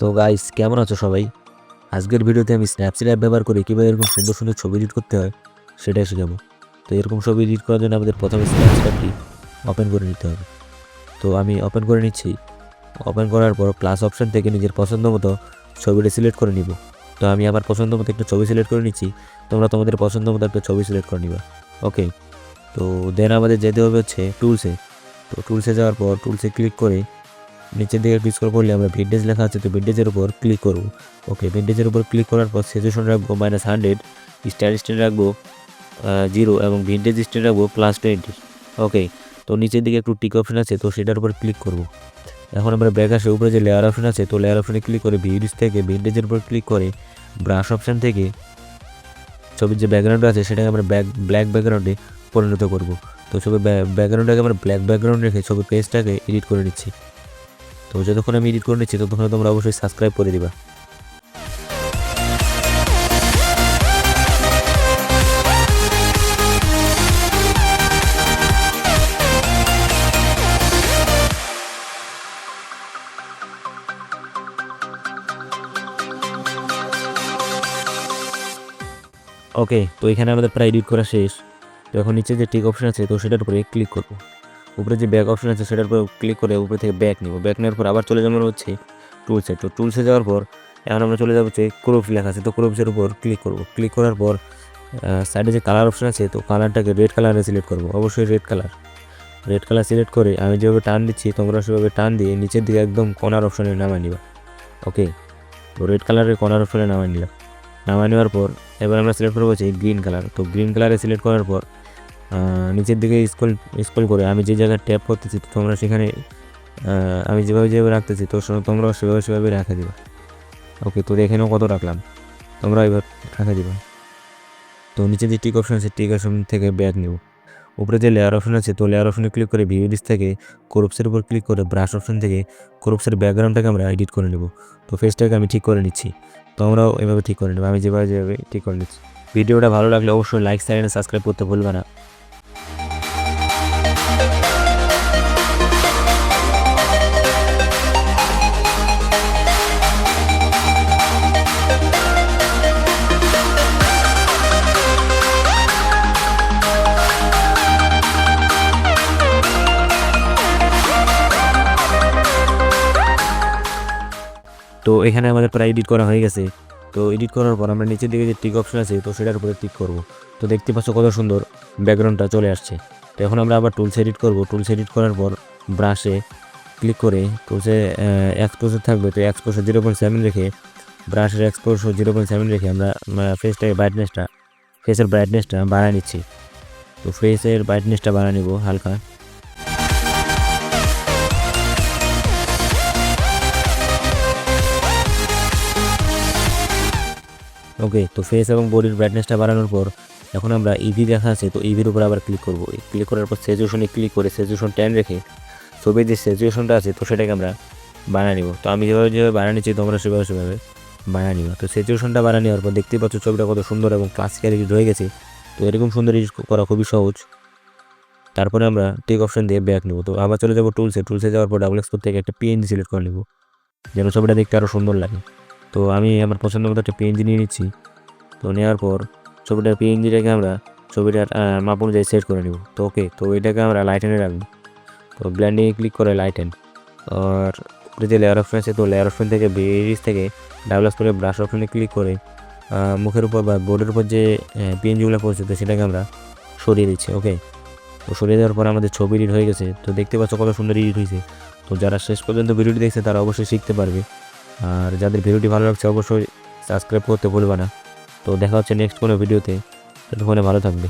তো গাইস কেমন আছো সবাই? আজকের ভিডিওতে আমি স্ন্যাপচিট অ্যাপ ব্যবহার করে কীভাবে এরকম সুন্দর সুন্দর ছবি এডিট করতে হয়, সেটাই শেখাবো তো এরকম ছবি এডিট করার জন্য আমাদের প্রথমে স্ন্যাপচিট অ্যাপটি ওপেন করে নিতে হবে। তো আমি ওপেন করে নিচ্ছি। ওপেন করার পর প্লাস অপশান থেকে নিজের পছন্দ মতো ছবিটা সিলেক্ট করে নিব। তো আমি আমার পছন্দ মতো একটা ছবি সিলেক্ট করে নিচ্ছি। তোমরা তোমাদের পছন্দ মতো একটা ছবি সিলেক্ট করে নিবা। ওকে তো দেন আমাদের যেতে হবে হচ্ছে টুলসে তো টুলসে যাওয়ার পর টুলসে ক্লিক করে নিচের দিকে স্ক্রল করলে আমরা ভিন্টেজ লেখা আছে, তো ভিন্টেজের উপর ক্লিক করব। ওকে ভিন্টেজের উপর ক্লিক করার পর সেজেশন রাখব মাইনাস হান্ড্রেড স্টার স্ট্যান্ড রাখব জিরো এবং ভিন্টেজ স্ট্যান্ড রাখব প্লাস টোয়েন্টি ওকে তো নিচের দিকে একটু টিক অপশন আছে, তো সেটার উপর ক্লিক করব। এখন আমরা ব্যাক আসে, উপরে যে লেয়ার অপশন আছে, তো লেয়ার অপশনে ক্লিক করে ভিডিওস থেকে ভিন্টেজের উপর ক্লিক করে ব্রাশ অপশন থেকে ছবির যে ব্যাকগ্রাউন্ড আছে, সেটাকে আমরা ব্যাক ব্ল্যাক ব্যাকগ্রাউন্ডে পরিণত করব। তো ছবির ব্যাকগ্রাউন্ডটাকে আমরা ব্ল্যাক ব্যাকগ্রাউন্ড রেখে ছবির পেজটাকে এডিট করে নিচ্ছি। তো যতক্ষণ আমি এডিট করে নিচ্ছি, ততক্ষণ তোমরা অবশ্যই সাবস্ক্রাইব করে দিবা। ওকে তো এখানে আমাদের প্রায় এডিট করা শেষ। তো এখন নিচে যে টিক অপশন আছে, তো সেটার উপরে ক্লিক করব। উপরে যে ব্যাক অপশন আছে সেটার উপর ক্লিক করে উপরে থেকে ব্যাক নিব। ব্যাক নেওয়ার পর আবার চলে যাব হচ্ছে টুলসে তো টুলসে যাওয়ার পর এখন আমরা চলে যাব হচ্ছে ক্রোপ লেখা আছে। তো ক্রোপসের উপর ক্লিক করব। ক্লিক করার পর সাইডে যে কালার অপশন আছে, তো কালারটাকে রেড কালারে সিলেক্ট করব। অবশ্যই red colour red colour select করে আমি যেভাবে টান দিচ্ছি, তোমরা সেভাবে টান দিয়ে নিচের দিকে একদম কর্নার অপশনে নামাই নিবা। ওকে তো রেড কালারের কর্নার অপশনে নামাই নিলাম। নামাই নেওয়ার পর এবার আমরা সিলেক্ট করব হচ্ছে গ্রিন কালার তো গ্রিন কালারে সিলেক্ট করার পর নিচের দিকে স্ক্রল স্ক্রল করে আমি যে জায়গায় ট্যাপ করতেছি তোমরা সেখানে আমি যেভাবে যেভাবে রাখতেছি তো তোমরাও সেভাবে সেভাবে রাখা দিবা। ওকে তো এখানেও কত রাখলাম? তোমরা এবার রাখা দিবা। তো নিচে যে টিক অপশন আছে টিক অপশন থেকে ব্যাগ নিব। উপরে যে লেয়ার অপশন আছে, তো লেয়ার অপশনে ক্লিক করে ভিউ লিস্ট থেকে ক্রোপসের উপর ক্লিক করে ব্রাশ অপশন থেকে ক্রোপসের ব্যাকগ্রাউন্ডটাকে আমরা এডিট করে নেব। তো ফেসটাকে আমি ঠিক করে নিচ্ছি। তো আমরাও এভাবে ঠিক করে নেব। আমি যেভাবে যেভাবে ঠিক করে নিচ্ছি। ভিডিওটা ভালো লাগলে অবশ্যই লাইক চ্যানেল সাবস্ক্রাইব করতে ভুলবে না। তো এখানে আমাদের প্রায় এডিট করা হয়ে গেছে। তো এডিট করার পর আমরা নিচের দিকে যে টিক অপশন আছে, তো সেটার উপরে ক্লিক করব। তো দেখতে পাচ্ছ কত সুন্দর ব্যাকগ্রাউন্ডটা চলে আসছে। তো এখন আমরা আবার টুলস এডিট করব। টুলস এডিট করার পর ব্রাশে ক্লিক করে টুলসে এক্সপোজার থাকবে। তো এক্সপোজার জিরো পয়েন্ট সেভেন রেখে ব্রাশের এক্সপোজার জিরো পয়েন্ট সেভেন রেখে আমরা ফেসটাকে ব্রাইটনেসটা ফেসের ব্রাইটনেসটা বাড়ায় নিচ্ছি। তো ফেসের ব্রাইটনেসটা বাড়ায় নিব হালকা। ওকে, তো ফেস এবং বডির ব্রাইটনেসটা বাড়ানোর পর এখন আমরা ইভি দেখা আছে, তো ইভির উপর আবার ক্লিক করব। ক্লিক করার পর সেজুশনে ক্লিক করে সেজুশন টেন রেখে ছবির যে সেজুয়েশনটা আছে, তো সেটাকে আমরা বানিয়ে নিব। তো আমি যেভাবে যেভাবে বানিয়ে নিচ্ছি, তোমরা সেভাবে সেভাবে বানিয়ে নিব। তো সেজুয়েশনটা বানিয়ে নেওয়ার পর দেখতেই পাচ্ছ ছবিটা কত সুন্দর এবং ক্লাসিক্যাল এডিট হয়ে গেছে। তো এরকম সুন্দর এডিট করা খুবই সহজ। তারপরে আমরা টেক অপশন দিয়ে ব্যাক নেব। তো আবার চলে যাব টুলসে টুলসে যাওয়ার পর ডাবল এক্সপোর্ট থেকে একটা পিএনজি সিলেক্ট করে নেব, যেন ছবিটা দেখতে আরও সুন্দর লাগে। তো আমি আমার পছন্দ মতো একটা পিএনজি নিয়ে নিচ্ছি। তো নেওয়ার পর ছবিটার পিএনজিটাকে আমরা ছবিটার মাপ অনুযায়ী সেট করে নিব। তো ওকে তো এটাকে আমরা লাইটেনে রাখব। তো ব্ল্যান্ডিংয়ে ক্লিক করে লাইটেন আর উপরে যে লেয়ার অপশন আছে, তো লেয়ার অপশন থেকে বেরিজ থেকে ডাবল করে ব্রাশ অপশনে ক্লিক করে মুখের উপর বা বোর্ডের উপর যে পিএনজিগুলো পড়ছে তো সেটাকে আমরা সরিয়ে দিচ্ছি ওকে তো সরিয়ে দেওয়ার পর আমাদের ছবি এডিট হয়ে গেছে। তো দেখতে পাচ্ছ কত সুন্দর এডিট হয়েছে। তো যারা শেষ পর্যন্ত ভিডিওটি দেখছে, তারা অবশ্যই শিখতে পারবে। আর যাদের ভিডিওটি ভালো লাগছে অবশ্যই সাবস্ক্রাইব করতে ভুলবে না। তো দেখা হচ্ছে নেক্সট কোনো ভিডিওতে। ততক্ষণে ভালো থাকবে।